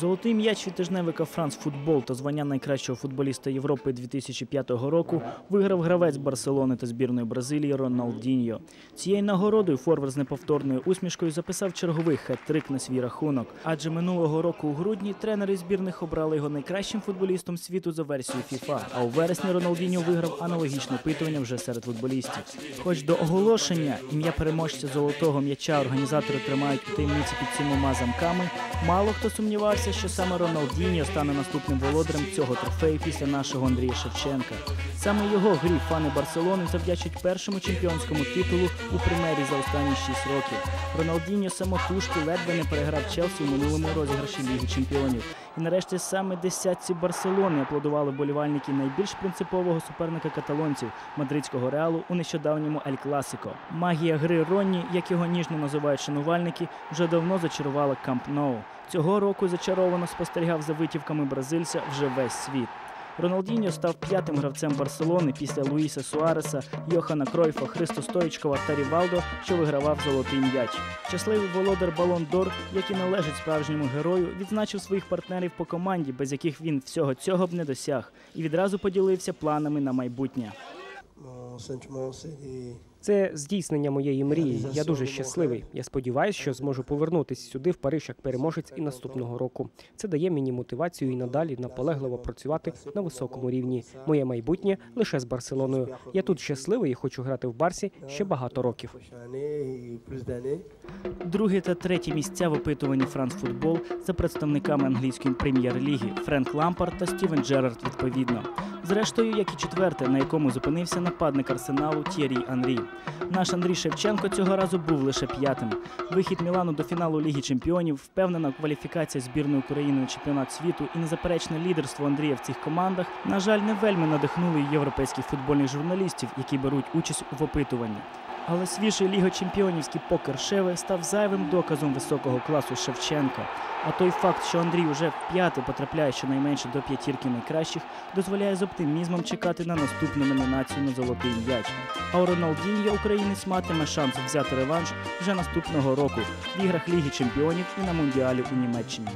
Золотий м'яч від тижневика Франц Футбол та звання найкращого футболіста Європи 2005 року виграв гравець Барселони та збірної Бразилії Роналдіньо. Цією нагородою форвард з неповторною усмішкою записав черговий хет-трик на свій рахунок. Адже минулого року у грудні тренери збірних обрали його найкращим футболістом світу за версією FIFA. А у вересні Роналдіньо виграв аналогічне опитування вже серед футболістів. Хоч до оголошення ім'я переможця золотого м'яча організатори тримають у таємниці під сімома замками, мало хто сумнівався, що саме Роналдіньо стане наступним володарем цього трофею після нашого Андрія Шевченка. Саме його грі фани Барселони завдячують першому чемпіонському титулу у примері за останні 6 років. Роналдіньо самотужки ледве не переграв Челсі у минулому розіграші Ліги Чемпіонів. І нарешті саме десятці Барселони аплодували болівальники найбільш принципового суперника каталонців мадридського реалу у нещодавньому Ель Класико. Магія гри Ронні, як його ніжно називають шанувальники, вже давно зачарувала Камп Ноу. Цього року зачаровано спостерігав за витівками бразильця вже весь світ. Роналдіньо став п'ятим гравцем Барселони після Луїса Суареса, Йохана Кройфа, Христо Стоїчкова та Рівалдо, що вигравав золотий м'яч. Щасливий володар Балон Дор, який належить справжньому герою, відзначив своїх партнерів по команді, без яких він всього цього б не досяг, і відразу поділився планами на майбутнє. Це здійснення моєї мрії. Я дуже щасливий. Я сподіваюся, що зможу повернутися сюди в Париж як переможець і наступного року. Це дає мені мотивацію і надалі наполегливо працювати на високому рівні. Моє майбутнє лише з Барселоною. Я тут щасливий і хочу грати в Барсі ще багато років. Друге та третє місця в опитуванні Франс Футбол за представниками англійської прем'єр-ліги Френк Лампард та Стівен Джерард відповідно. Зрештою, як і четверте, на якому зупинився нападник арсеналу Т'єрі Анрі. Наш Андрій Шевченко цього разу був лише п'ятим. Вихід Мілану до фіналу Ліги Чемпіонів, впевнена кваліфікація збірної України на чемпіонат світу і незаперечне лідерство Андрія в цих командах, на жаль, не вельми надихнули європейських футбольних журналістів, які беруть участь в опитуванні. Але свіжий лігочемпіонівський покер Шеви став зайвим доказом високого класу Шевченка. А той факт, що Андрій уже в вп'яте потрапляє щонайменше до п'ятірки найкращих, дозволяє з оптимізмом чекати на наступну номінацію на золотий м'яч. А у Роналдіньо українець матиме шанс взяти реванш вже наступного року в іграх Ліги Чемпіонів і на Мундіалі у Німеччині.